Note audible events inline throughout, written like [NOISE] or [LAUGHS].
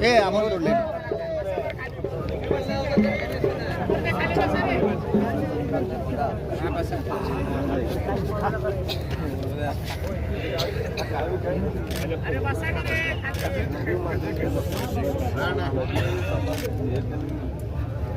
हे आम्हाला जोडले ना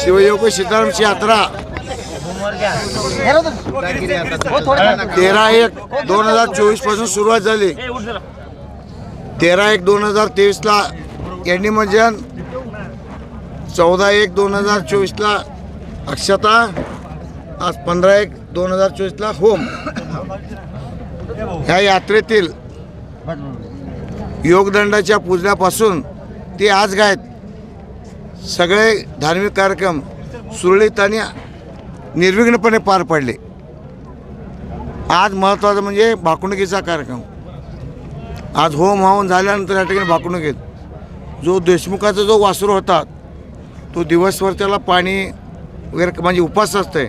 शिवयोग सीतारामची यात्रा. तेरा एक दोन हजार चोवीसपासून सुरुवात झाली. तेरा एक दोन हजार तेवीस ला एंडिमजन म्हणजे, चौदा एक दोन हजार चोवीस ला अक्षता आज पंधरा एक दोन हजार चोवीसला होम. ह्या यात्रेतील योगदंडाच्या पूजण्यापासून ते आज गायत सगळे धार्मिक कार्यक्रम सुरळीत आणि निर्विघ्नपणे पार पडले. आज महत्त्वाचं म्हणजे भाकुणुकीचा कार्यक्रम. आज होम हवन झाल्यानंतर या ठिकाणी भाकुणकीत जो देशमुखाचा जो वासरू होता तो दिवसभर त्याला पाणी वगैरे म्हणजे उपास असतंय.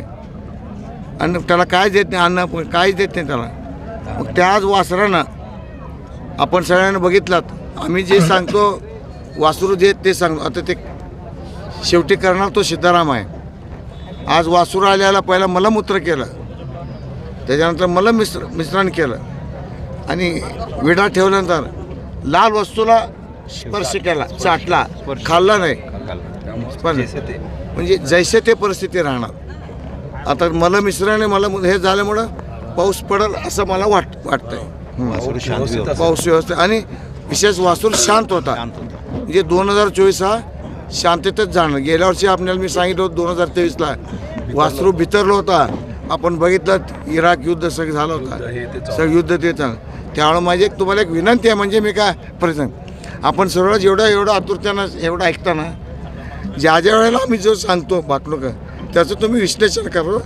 आणि त्याला काय देत नाही अन्न काहीच देत नाही त्याला. मग त्याच वासरानं आपण सगळ्यांना बघितलात आम्ही जे [LAUGHS] सांगतो वासरू देत ते सांगतो. आता ते शेवटी करणार तो सिद्धाराम आहे. आज वासुर आल्याला पहिला मलमूत्र केलं. त्याच्यानंतर मलम मिश्र मिश्रण केलं. आणि विडा ठेवल्यानंतर लाल वस्तूला स्पर्श केला चाटला. खाल्ला नाही. म्हणजे जैसे ते परिस्थिती राहणार. आता मलमिश्रण मला हे झाल्यामुळं पाऊस पडेल असं मला वाट वाटतंय. हं. पाऊस व्यवस्थित आणि विशेष वासूर शांत होता. म्हणजे दोन हजार चोवीस हा शांततेत जाणं गेल्या वर्षी आपल्याला मी सांगितलं होतं दोन हजार तेवीसला वासरू भितरलं होता. आपण बघितलं इराक युद्ध सगळं झालं होतं. सगळं युद्ध ते त्यामुळे माझी एक तुम्हाला एक विनंती आहे म्हणजे मी काय प्रसंग आपण सर्व जेवढं एवढं आतुरतेनं एवढं ऐकताना ज्या ज्या वेळेला आम्ही जो सांगतो बाटलोक त्याचं तुम्ही विश्लेषण करा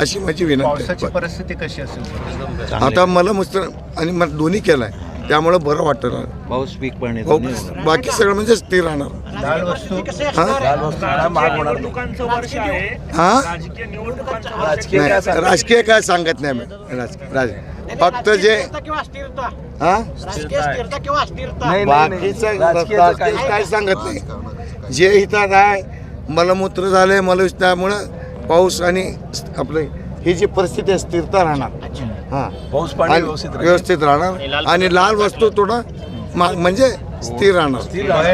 अशी माझी विनंती पावसाची आहे परिस्थिती कशी असेल? आता मला मस्त आणि मला दोन्ही केलाय त्यामुळं बरं वाटतं पाऊस पीक पाणी हो, बाकी सगळं म्हणजे स्थिर राहणार. डाळ वस्तू? हा? निवडणुकांचं वर्ष आहे. हा? राजकीय निवडणुकांचं नाही राजकीय काय सांगत? नाही आम्ही. राज फक्त जे किंवा अस्थिरता? हा? राजकीय स्थिरता किंवा अस्थिरता? बाकीचं राजकीय काय सांगत नाही. जे हितात आहे मलमूत्र झालंय मलविष्ठामुळं पाऊस आणि आपलं ही जी परिस्थिती आहे स्थिरता राहणार. हा. पाऊस आणि व्यवस्थित राहणार. आणि लाल वस्तू थोडं मा- म्हणजे स्थिर राहणार.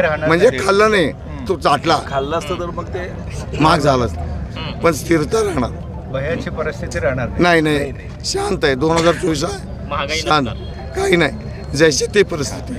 राहणार. म्हणजे खाल्लं नाही तो चाटला खाल्लं असतं तर मग ते महाग झाला असता. पण स्थिरता राहणार. भयाची परिस्थिती राहणार नाही. नाही शांत आहे. दोन हजार चोवीस आहे. शांत. काही नाही. जैसे ते परिस्थिती